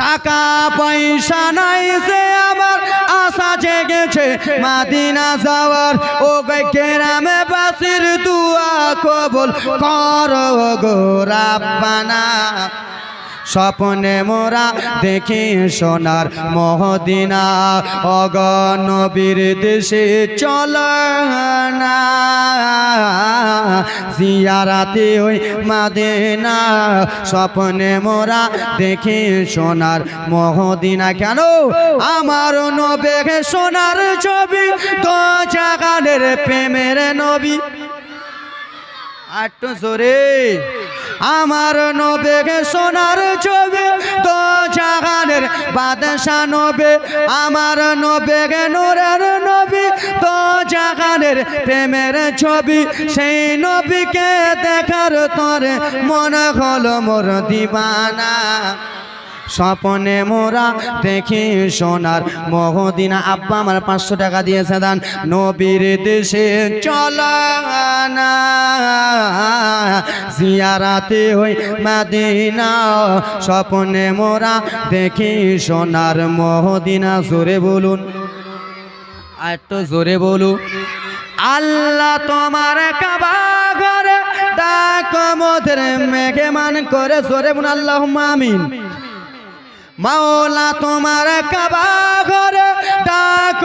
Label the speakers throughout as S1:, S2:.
S1: টাকা পয়সা নাই যে আমার আশা জেগেছে। মাদিনা যাওয়ার, ও গ্রামে বাসির দুয়া কবল কর গো রাব্বানা। স্বপ্নে মোরা দেখি সোনার মহদিনা। অগনবীর দেশে চল না। জিয়ারাতে ওই মাদিনা। স্বপ্নে মোরা দেখি সোনার মহদিনা। কেন? আমার নবে সোনার ছবি তো জাগানের প্রেমের নবী। আটটু জোরে। আমার নবে সোনার ছবি তো জাগানের বাদশা নবে। আমার নবে নোরের নবী তো জাগানের প্রেমের ছবি। সেই নবীকে দেখার তরে মনে হলো মোর দিবানা। স্বপনে মোরা দেখি সোনার মহদিনা। আব্বা আমার পাঁচশো টাকা দিয়েছে দান। নবীর দেশে চলানা জিয়ারাতে হই মাদিনা, স্বপ্নে মোরা দেখি সোনার মহদিনা, জোরে বলুন। আর একটু জোরে বলুন। আল্লাহ তোমার কাবা ঘরে ডাক মেঘে মান করে জোরে বলুন আল্লাহ আমিন। মাওলা তোমার কাবা ঘরে ডাক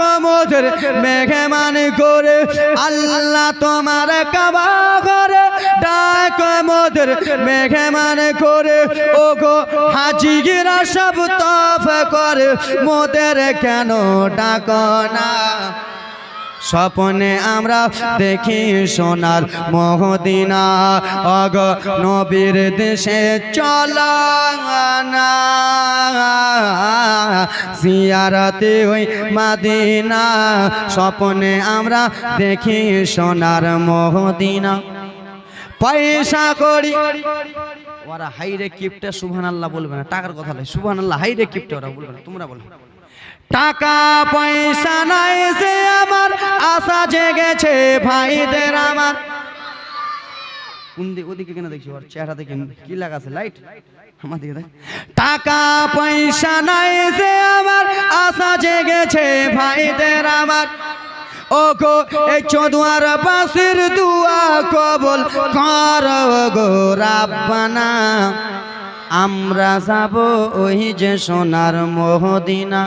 S1: মেঘে মান করে। আল্লাহ তোমার কাবা ঘরে ডাক মোদের মেঘে মান করে ও গো হাজিরা সব তফ করে, মোদের কেন ডাক না? স্বপনে আমরা দেখি সোনার মহদিনা অগ নবীর দেশে চলানা সিয়ারাতে ওই মাদিনা, স্বপনে আমরা দেখি সোনার মহদিনা। পয়সা করি। ওরা হাইরে কিপটে সুবহান আল্লাহ বলবে না টাকার কথা নয় সুবহান আল্লাহ হাইরে কিপটে ওরা বলবে না তোমরা বলবে টাকা পয়সা নাই যে আমার আশা জেগেছে ভাইদের আমার। ওদিকে কেন দেখছি? ওর চেহারা দেখে কি লাগাছে লাইট আমার দিকে টাকা পয়সা নাই যে আমার আশা জেগেছে ভাইদের আমার। ও গো এই চোদুয়ার বাসির দুয়া কবল কর গো রাব্বানা। আমরা যাব ওই যে সোনার মহদিনা।